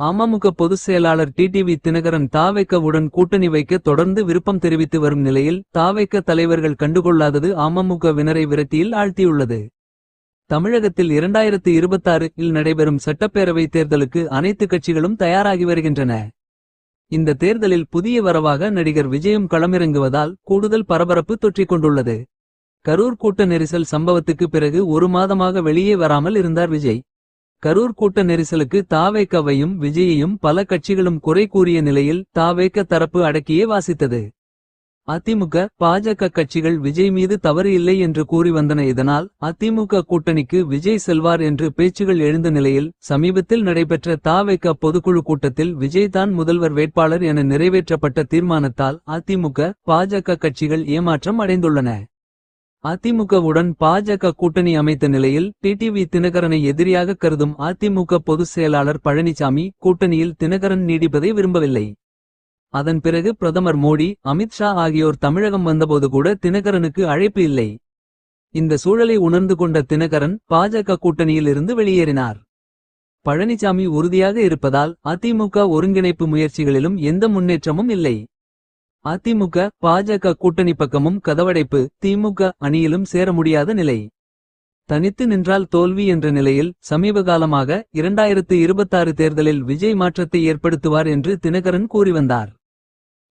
அமமுக பொதுச் செயலாளர் டிடிவி தினகரன் தாவேக்கவுடன் கூட்டணி வைக்க தொடர்ந்து விருப்பம் தெரிவித்து வரும் நிலையில் தாவேக்க தலைவர்கள் கண்டுகொள்ளாதது அமமுகவினரை விரட்டியில் ஆழ்த்தியுள்ளது. தமிழகத்தில் இரண்டாயிரத்து இருபத்தாறு இல் நடைபெறும் சட்டப்பேரவை தேர்தலுக்கு அனைத்து கட்சிகளும் தயாராகி வருகின்றன. இந்த தேர்தலில் புதிய வரவாக நடிகர் விஜயும் களமிறங்குவதால் கூடுதல் பரபரப்பு தொற்றிக் கொண்டுள்ளது. கரூர் கூட்ட நெரிசல் சம்பவத்துக்கு பிறகு ஒரு மாதமாக வெளியே வராமல் இருந்தார் விஜய். கரூர் கூட்ட நெரிசலுக்கு தாவேக்கவையும் விஜயையும் பல கட்சிகளும் குறை கூறிய நிலையில் தாவேக்க தரப்பு அடக்கியே வாசித்தது. அதிமுக பாஜக கட்சிகள் விஜய் மீது தவறு இல்லை என்று கூறி வந்தன இதனால் அதிமுக கூட்டணிக்கு விஜய் செல்வார் என்று பேச்சுகள் எழுந்த நிலையில் சமீபத்தில் நடைபெற்ற தாவேக்க பொதுக்குழு கூட்டத்தில் விஜய் தான் முதல்வர் வேட்பாளர் என நிறைவேற்றப்பட்ட தீர்மானத்தால் அதிமுக பாஜக கட்சிகள் ஏமாற்றம் அடைந்துள்ளன. அதிமுகவுடன் பாஜக கூட்டணி அமைத்த நிலையில் டிடிவி தினகரனை எதிரியாக கருதும் அதிமுக பொதுச் செயலாளர் பழனிசாமி கூட்டணியில் தினகரன் நீடிப்பதை விரும்பவில்லை. அதன் பிறகு பிரதமர் மோடி அமித்ஷா ஆகியோர் தமிழகம் வந்தபோது கூட தினகரனுக்கு அழைப்பு இல்லை. இந்த சூழலை உணர்ந்து கொண்ட தினகரன் பாஜக கூட்டணியில் இருந்து வெளியேறினார். பழனிசாமி உறுதியாக இருப்பதால் அதிமுக ஒருங்கிணைப்பு முயற்சிகளிலும் எந்த முன்னேற்றமும் இல்லை. அதிமுக பாஜக கூட்டணி பக்கமும் கதவடைப்பு திமுக அணியிலும் சேர முடியாத நிலை. தனித்து நின்றால் தோல்வி என்ற நிலையில் சமீபகாலமாக இரண்டாயிரத்து இருபத்தாறு தேர்தலில் விஜய் மாற்றத்தை ஏற்படுத்துவார் என்று தினகரன் கூறி வந்தார்.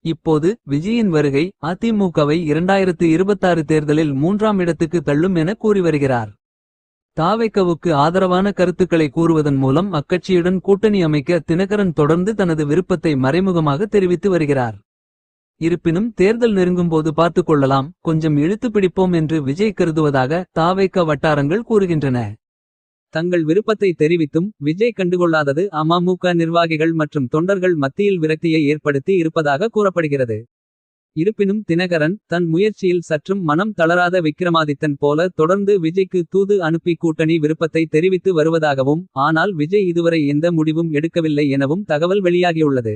இப்போது விஜயின் வருகை அதிமுகவை இரண்டாயிரத்து இருபத்தாறு தேர்தலில் மூன்றாம் இடத்துக்கு தள்ளும் என கூறி வருகிறார். தாவைக்கவுக்கு ஆதரவான கருத்துக்களை கூறுவதன் மூலம் அக்கட்சியுடன் கூட்டணி அமைக்க தினகரன் தொடர்ந்து தனது விருப்பத்தை மறைமுகமாக தெரிவித்து வருகிறார். இருப்பினும் தேர்தல் நெருங்கும்போது பார்த்துக் கொள்ளலாம். கொஞ்சம் இழுத்து பிடிப்போம் என்று விஜய் கருதுவதாக தாவைக்க வட்டாரங்கள் கூறுகின்றன. தங்கள் விருப்பத்தை தெரிவித்தும் விஜய் கண்டுகொள்ளாதது அமமுக நிர்வாகிகள் மற்றும் தொண்டர்கள் மத்தியில் விரக்தியை ஏற்படுத்தி இருப்பதாக கூறப்படுகிறது. இருப்பினும் தினகரன் தன் முயற்சியில் சற்றும் மனம் தளராத விக்ரமாதித்தன் போல தொடர்ந்து விஜய்க்கு தூது அனுப்பி கூட்டணி விருப்பத்தை தெரிவித்து வருவதாகவும் ஆனால் விஜய் இதுவரை எந்த முடிவும் எடுக்கவில்லை எனவும் தகவல் வெளியாகியுள்ளது.